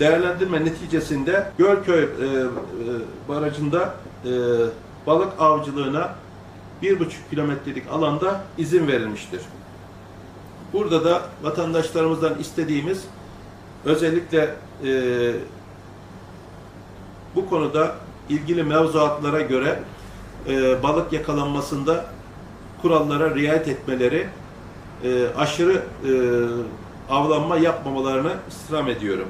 Değerlendirme neticesinde Gölköy e, e, barajında e, balık avcılığına 1,5 kilometrelik alanda izin verilmiştir. Burada da vatandaşlarımızdan istediğimiz özellikle e, bu konuda ilgili mevzuatlara göre e, balık yakalanmasında kurallara riayet etmeleri, e, aşırı e, avlanma yapmamalarını istirham ediyorum.